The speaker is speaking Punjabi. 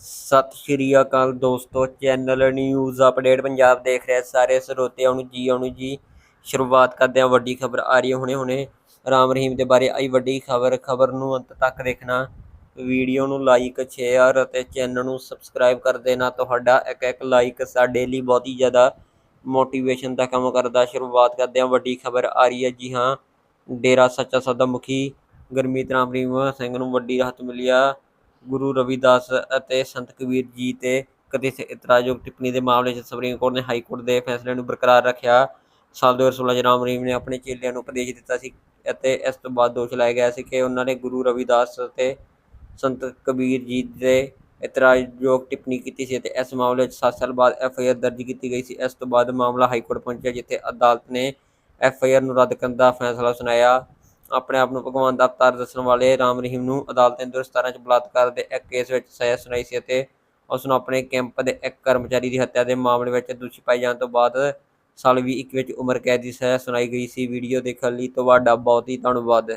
ਸਤਿ ਸ਼੍ਰੀ ਅਕਾਲ ਦੋਸਤੋ, ਚੈਨਲ ਨਿਊਜ਼ ਅਪਡੇਟ ਪੰਜਾਬ ਦੇਖ ਰਹੇ ਸਾਰੇ ਸਰੋਤਿਆਂ ਨੂੰ ਜੀ, ਆਉਣ ਜੀ। ਸ਼ੁਰੂਆਤ ਕਰਦੇ ਹਾਂ ਵੱਡੀ ਖਬਰ ਆ ਰਹੀ ਹੈ ਹੁਣੇ ਹੁਣੇ। ਰਾਮ ਰਹੀਮ ਦੇ ਬਾਰੇ ਆਈ ਵੱਡੀ ਖਬਰ ਖਬਰ ਨੂੰ ਅੰਤ ਤੱਕ ਦੇਖਣਾ। ਵੀਡੀਓ ਨੂੰ ਲਾਈਕ ਸ਼ੇਅਰ ਅਤੇ ਚੈਨਲ ਨੂੰ ਸਬਸਕ੍ਰਾਈਬ ਕਰ ਦੇਣਾ। ਤੁਹਾਡਾ ਇੱਕ ਇੱਕ ਲਾਈਕ ਸਾਡੇ ਲਈ ਬਹੁਤ ਹੀ ਜ਼ਿਆਦਾ ਮੋਟੀਵੇਸ਼ਨ ਦਾ ਕੰਮ ਕਰਦਾ। ਸ਼ੁਰੂਆਤ ਕਰਦੇ ਹਾਂ ਵੱਡੀ ਖਬਰ ਆ ਰਹੀ ਹੈ ਜੀ ਹਾਂ। ਡੇਰਾ ਸੱਚਾ ਸਦਾ ਮੁਖੀ ਗੁਰਮੀਤ ਰਾਮ ਰਹੀਮ ਸਿੰਘ ਨੂੰ ਵੱਡੀ ਰਾਹਤ ਮਿਲੀ ਆ। ਗੁਰੂ ਰਵਿਦਾਸ ਅਤੇ ਸੰਤ ਕਬੀਰ ਜੀ ਤੇ ਕਥਿਤ ਇਤਰਾਜ਼ਯੋਗ ਟਿੱਪਣੀ ਦੇ ਮਾਮਲੇ 'ਚ ਸੁਪਰੀਮ ਕੋਰਟ ਨੇ ਹਾਈ ਕੋਰਟ ਦੇ ਫੈਸਲੇ ਨੂੰ ਬਰਕਰਾਰ ਰੱਖਿਆ। ਸਾਲ 2016 'ਚ ਰਾਮ ਰਹੀਮ ਨੇ ਆਪਣੇ ਚੇਲਿਆਂ ਨੂੰ ਉਪਦੇਸ਼ ਦਿੱਤਾ ਸੀ ਅਤੇ ਇਸ ਤੋਂ ਬਾਅਦ ਦੋਸ਼ ਲਾਇਆ ਗਿਆ ਸੀ ਕਿ ਉਹਨਾਂ ਨੇ ਗੁਰੂ ਰਵਿਦਾਸ ਅਤੇ ਸੰਤ ਕਬੀਰ ਜੀ ਦੇ ਇਤਰਾਜ਼ਯੋਗ ਟਿੱਪਣੀ ਕੀਤੀ ਸੀ ਅਤੇ ਇਸ ਮਾਮਲੇ 'ਚ 7 ਸਾਲ ਬਾਅਦ ਐਫ ਆਈ ਆਰ ਦਰਜ ਕੀਤੀ ਗਈ ਸੀ। ਇਸ ਤੋਂ ਬਾਅਦ ਮਾਮਲਾ ਹਾਈ ਕੋਰਟ ਪਹੁੰਚਿਆ, ਜਿੱਥੇ ਅਦਾਲਤ ਨੇ ਐਫ ਆਈ ਆਰ ਨੂੰ ਰੱਦ ਕਰਨ ਦਾ ਫੈਸਲਾ ਸੁਣਾਇਆ। ਆਪਣੇ ਆਪ ਨੂੰ ਭਗਵਾਨ ਦਾ ਅਵਤਾਰ ਦੱਸਣ ਵਾਲੇ ਰਾਮ ਰਹੀਮ ਨੂੰ ਅਦਾਲਤ ਨੇ 2017 ਚ ਬਲਾਤਕਾਰ ਦੇ ਇੱਕ ਕੇਸ ਵਿੱਚ ਸਜ਼ਾ ਸੁਣਾਈ ਸੀ ਅਤੇ ਉਸ ਨੂੰ ਆਪਣੇ ਕੈਂਪ ਦੇ ਇੱਕ ਕਰਮਚਾਰੀ ਦੀ ਹੱਤਿਆ ਦੇ ਮਾਮਲੇ ਵਿੱਚ ਦੋਸ਼ੀ ਪਾਏ ਜਾਣ ਤੋਂ ਬਾਅਦ ਸਾਲ 2021 ਵਿੱਚ ਉਮਰ ਕੈਦ ਦੀ ਸਜ਼ਾ ਸੁਣਾਈ ਗਈ ਸੀ। ਵੀਡੀਓ ਦੇਖਣ ਲਈ ਤੁਹਾਡਾ ਬਹੁਤ ਹੀ ਧੰਨਵਾਦ।